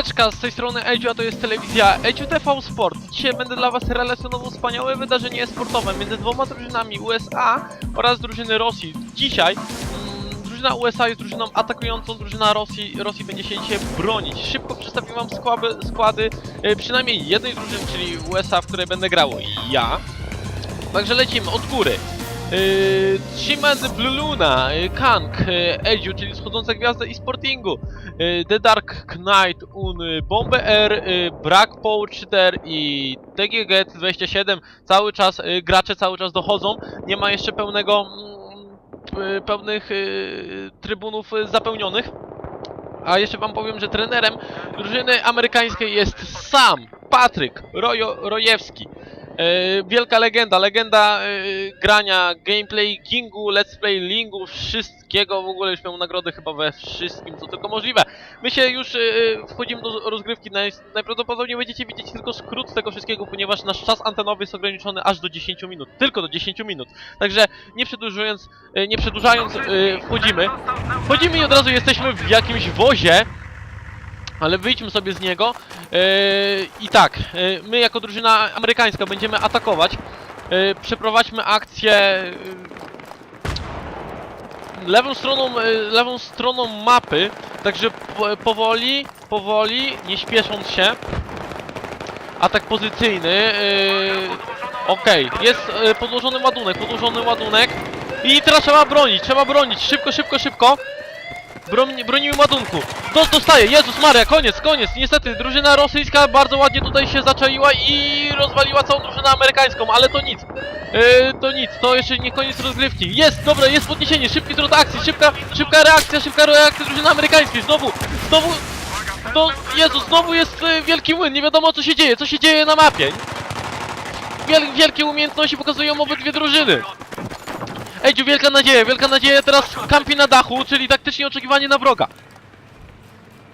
Siemeczka, z tej strony Edziu, a to jest telewizja Edziu TV Sport. Dzisiaj będę dla was relacjonował wspaniałe wydarzenie sportowe między dwoma drużynami USA oraz drużyny Rosji. Dzisiaj mm, drużyna USA jest drużyną atakującą, drużyna Rosji, Rosji będzie się dzisiaj bronić. Szybko przedstawię wam składy, składy e, przynajmniej jednej drużyny, czyli USA, w której będę grał ja. Także lecimy od góry. Shimand Blue Luna, yy, Kang, yy, Edziu, czyli schodząca gwiazda i Sportingu, yy, The Dark Knight, Un, Bombe R, yy, Black Poacher i TGG 27. Cały czas, gracze cały czas dochodzą. Nie ma jeszcze pełnego, mm, pełnych trybunów zapełnionych. A jeszcze wam powiem, że trenerem drużyny amerykańskiej jest sam Patryk Rojo, Rojewski. E, wielka legenda, legenda e, grania, gameplay Kingu, let's play Lingu, wszystkiego, w ogóle już miał nagrody chyba we wszystkim, co tylko możliwe. My się już e, wchodzimy do rozgrywki, naj, najprawdopodobniej będziecie widzieć tylko skrót tego wszystkiego, ponieważ nasz czas antenowy jest ograniczony aż do 10 minut, tylko do 10 minut. Także nie przedłużając, nie przedłużając, wchodzimy. Wchodzimy i od razu jesteśmy w jakimś wozie, ale wyjdźmy sobie z niego. Yy, I tak, yy, my jako drużyna amerykańska będziemy atakować. Yy, przeprowadźmy akcję lewą stroną, lewą stroną mapy. Także po, powoli, powoli, nie śpiesząc się. Atak pozycyjny. Okej, jest yy, podłożony ładunek, podłożony ładunek. I teraz trzeba bronić, trzeba bronić. Szybko, szybko, szybko. Broni, bronimy ładunku. Do, dostaje, Jezus Maria, koniec, koniec. Niestety, drużyna rosyjska bardzo ładnie tutaj się zaczaiła i rozwaliła całą drużynę amerykańską, ale to nic. Yy, to nic, to jeszcze nie koniec rozgrywki. Jest, dobra, jest podniesienie, szybki zwrot akcji, szybka, szybka reakcja, szybka reakcja drużyny amerykańskiej. Znowu, znowu, no, Jezus, znowu jest y, wielki młyn, nie wiadomo co się dzieje, co się dzieje na mapie. Wiel, wielkie umiejętności pokazują obydwie drużyny. Edziu, wielka nadzieja, wielka nadzieja teraz kampi na dachu, czyli taktycznie oczekiwanie na wroga.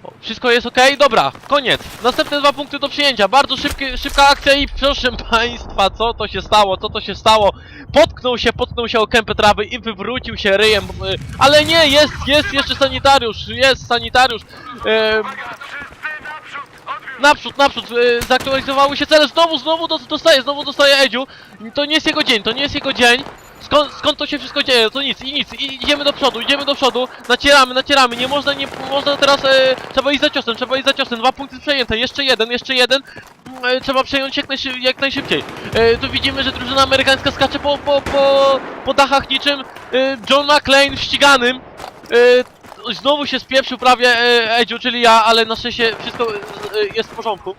O, Wszystko jest ok? Dobra, koniec. Następne dwa punkty do przyjęcia. Bardzo szybka akcja i proszę państwa, co to się stało, co to się stało? Potknął się, potknął się o kępę trawy i wywrócił się ryjem. y, Ale nie, jest, jest jeszcze sanitariusz, jest sanitariusz. Em, Naprzód, naprzód, yy, zaktualizowały się cele, znowu, znowu dos- dostaje, znowu dostaje Edziu. To nie jest jego dzień, to nie jest jego dzień. Skąd, skąd to się wszystko dzieje? To nic, i nic, i idziemy do przodu, idziemy do przodu, nacieramy, nacieramy, nie można, nie można teraz, e, trzeba iść za ciosem, trzeba iść za ciosem, dwa punkty przejęte, jeszcze jeden, jeszcze jeden, e, trzeba przejąć jak, najszy, jak najszybciej. E, tu widzimy, że drużyna amerykańska skacze po, po, po, po dachach niczym e, John McClane w ściganym. E, znowu się spieprzył prawie e, Edziu, czyli ja, ale na szczęście wszystko e, jest w porządku.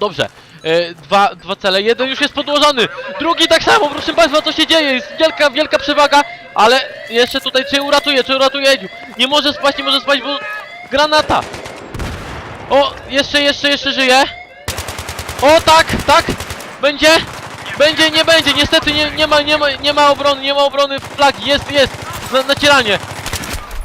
Dobrze. E, dwa, dwa cele, jeden już jest podłożony, drugi tak samo, proszę państwa, co się dzieje, jest wielka, wielka przewaga, ale jeszcze tutaj, czy uratuje, czy uratuje Edziu, nie może spać, nie może spać, bo granata, o, jeszcze, jeszcze, jeszcze żyje, o, tak, tak, będzie, będzie, nie będzie, niestety nie, nie ma, nie ma, nie ma obrony, nie ma obrony. Flagi, jest, jest, na, nacieranie,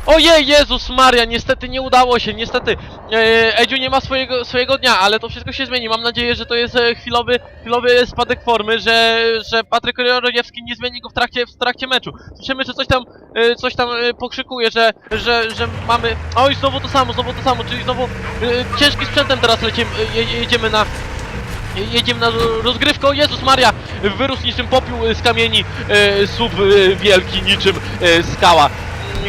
Ojej, Jezus Maria, niestety nie udało się, niestety e, Edziu nie ma swojego, swojego dnia, ale to wszystko się zmieni, mam nadzieję, że to jest e, chwilowy, chwilowy spadek formy, że, że Patryk Rojewski nie zmieni go w trakcie, w trakcie meczu. Słyszymy, że coś tam, e, coś tam e, pokrzykuje, że, że, że mamy... Oj, znowu to samo, znowu to samo, czyli znowu e, ciężkim sprzętem teraz lecimy, je, jedziemy na... Jedziemy na rozgrywkę, o Jezus Maria! Wyrósł niczym popiół z kamieni, e, słup e, wielki niczym e, skała.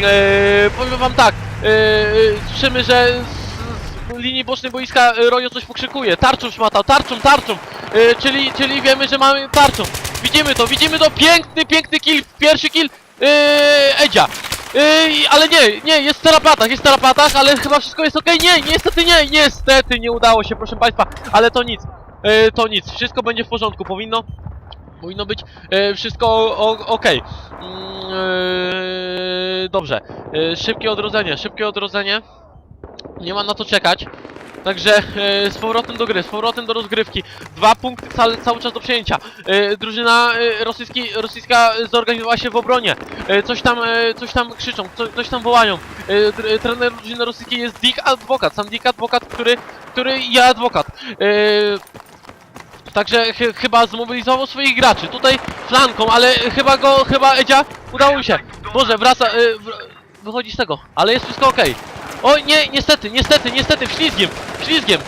E, powiem wam tak, e, e, słyszymy, że z, z linii bocznej boiska e, Rojo coś pokrzykuje. Tarczą szmatał, tarczą, tarczą. E, czyli, czyli wiemy, że mamy tarczą. Widzimy to, widzimy to. Piękny, piękny kill, pierwszy kill e, Edzia. E, i- ale nie, nie, jest w terapatach, jest w terapatach, ale chyba wszystko jest okej. Nie, niestety nie, niestety nie udało się, proszę państwa, ale to nic. E, to nic, wszystko będzie w porządku, powinno Powinno być e, wszystko o- o- okej. Mm, e, dobrze. E, szybkie odrodzenie, szybkie odrodzenie. Nie ma na to czekać. Także e, z powrotem do gry, z powrotem do rozgrywki. Dwa punkty cały, cały czas do przyjęcia. E, drużyna rosyjski, rosyjska zorganizowała się w obronie. Coś tam, coś tam krzyczą, co, coś tam wołają. Trener drużyny rosyjskiej jest Dick Adwokat, sam Dick Adwokat, który, który ja adwokat. Także ch chyba zmobilizował swoich graczy. Tutaj flanką, ale chyba go, chyba Edzia udało mi się. Boże, wraca, y, wychodzi z tego, ale jest wszystko okej. O nie, niestety, niestety, niestety, ślizgiem, ślizgiem.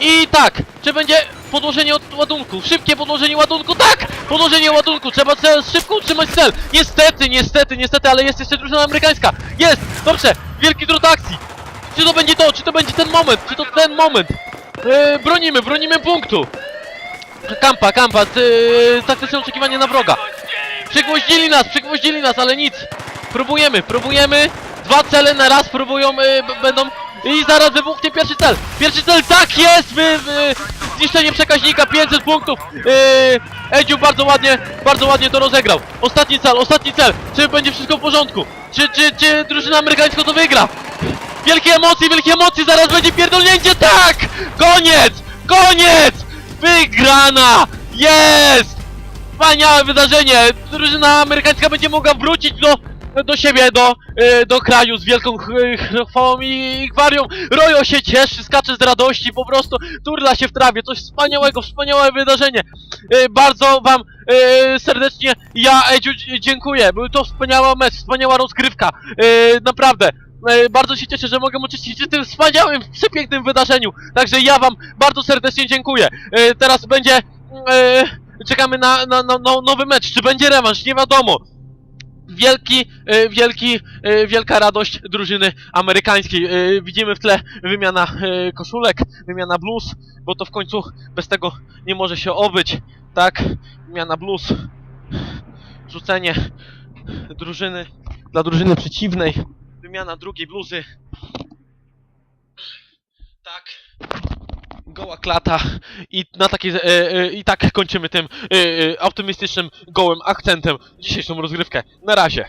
I tak, czy będzie podłożenie od ładunku? Szybkie podłożenie ładunku, tak! Podłożenie ładunku, trzeba cel, szybko utrzymać cel. Niestety, niestety, niestety, ale jest jeszcze drużyna amerykańska. Jest, dobrze, wielki drut akcji. Czy to będzie to, czy to będzie ten moment, czy to ten moment? Yy, bronimy, bronimy punktu. Kampa, kampa, taktyczne oczekiwanie na wroga. Przygwoździli nas, przygwoździli nas, ale nic. Próbujemy, próbujemy. Dwa cele na raz próbują, y, będą... I zaraz wybuchnie pierwszy cel. Pierwszy cel, tak jest! Wy, wy, zniszczenie przekaźnika, 500 punktów. Yy, Edziu bardzo ładnie, bardzo ładnie to rozegrał. Ostatni cel, ostatni cel. Czy będzie wszystko w porządku? Czy, czy, czy drużyna amerykańska to wygra? Wielkie emocje, wielkie emocje, zaraz będzie pierdolnięcie, tak! Koniec! Koniec! Wygrana! Jest! Wspaniałe wydarzenie! Drużyna amerykańska będzie mogła wrócić do, do siebie, do, e, do kraju z wielką ch- ch- chwałą i gwarią. Rojo się cieszy, skacze z radości, po prostu turla się w trawie. Coś wspaniałego, wspaniałe wydarzenie. E, Bardzo wam e, serdecznie ja, Edziu, dziękuję. Był to wspaniała mecz, wspaniała rozgrywka. Naprawdę. E, Bardzo się cieszę, że mogę uczestniczyć w tym wspaniałym, przepięknym wydarzeniu. Także ja wam bardzo serdecznie dziękuję. E, Teraz będzie... E, czekamy na, na, na, nowy mecz. Czy będzie rewanż? Nie wiadomo. Wielki, wielki, wielka radość drużyny amerykańskiej. Widzimy w tle wymiana koszulek, wymiana bluz, bo to w końcu bez tego nie może się obyć. Tak? Wymiana bluz. Rzucenie drużyny dla drużyny przeciwnej wymiana drugiej bluzy. Tak. Goła klata i na takiej, e, e, i tak kończymy tym e, e, optymistycznym gołym akcentem dzisiejszą rozgrywkę. Na razie.